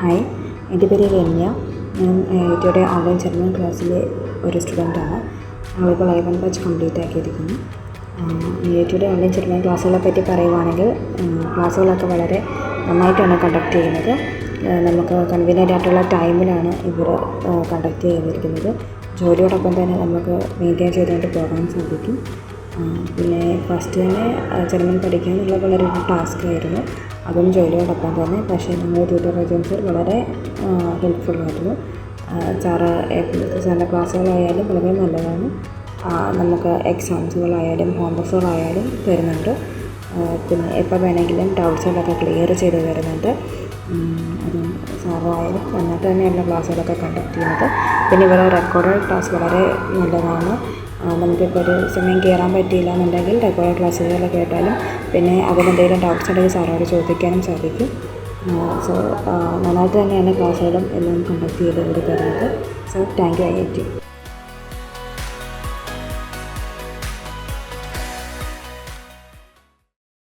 Hi എന്റെ പേര് രമ്യ. ഞാൻ ഇതോടെ ഓൺലൈൻ ജർമ്മൻ ക്ലാസ്സിലെ ഒരു സ്റ്റുഡന്റാണ് ഞങ്ങളിപ്പോൾ ലൈവ് ആൻഡ് ബാച്ച് കംപ്ലീറ്റ് ആക്കിയിരിക്കുന്നു. ഇതോടെ ഓൺലൈൻ ജർമ്മൻ ക്ലാസ്സുകളെ പറ്റി പറയുവാണെങ്കിൽ ക്ലാസ്സുകളൊക്കെ വളരെ നന്നായിട്ടാണ് കണ്ടക്ട് ചെയ്യുന്നത്. നമുക്ക് കൺവീനിയന്റ് ആയിട്ടുള്ള ടൈമിലാണ് ഇവർ കണ്ടക്ട് ചെയ്തിരിക്കുന്നത്. ജോലിയോടൊപ്പം തന്നെ നമുക്ക് മെയിന്റെയിൻ ചെയ്തുകൊണ്ട് പോകാൻ സാധിക്കും. പിന്നെ ഫസ്റ്റ് തന്നെ ജർമ്മൻ പഠിക്കുക എന്നുള്ളത് വളരെ ടാസ്ക് ആയിരുന്നു. അതും ജോലിയോടൊപ്പം തന്നെ. പക്ഷേ ഞങ്ങളുടെ ട്യൂട്ടർ ഏജൻസി വളരെ ഹെൽപ്ഫുള്ളായിരുന്നു സാറ് സാറിന്റെ ക്ലാസ്സുകളായാലും വളരെ നല്ലതാണ്. നമുക്ക് എക്സാംസുകളായാലും ഹോംവർക്കുകളായാലും തരുന്നുണ്ട്. പിന്നെ എപ്പോൾ വേണമെങ്കിലും ഡൗട്ട്സുകളൊക്കെ ക്ലിയർ ചെയ്ത് തരുന്നുണ്ട്. അതും സാറായാലും നന്നായിട്ട് തന്നെയാണ് ക്ലാസ്സുകളൊക്കെ കണ്ടക്ട് ചെയ്യുന്നത്. പിന്നെ ഇവരുടെ റെക്കോർഡ് ക്ലാസ് വളരെ നല്ലതാണ്. നമുക്കിപ്പോൾ ഒരു സമയം കയറാൻ പറ്റിയില്ല എന്നുണ്ടെങ്കിൽ റെക്കോർഡ് ക്ലാസ്സുകൾ കേട്ടാലും പിന്നെ അതിലെന്തെങ്കിലും ഡൗട്ട്സ് ഉണ്ടെങ്കിൽ സാറോട് ചോദിക്കാനും സാധിക്കും. സോ നന്നായിട്ട് തന്നെയാണ് ക്ലാസ്സുകളും എല്ലാം കണ്ടക്ട് ചെയ്ത് ഇവർ തരുന്നത്. So thank you I I T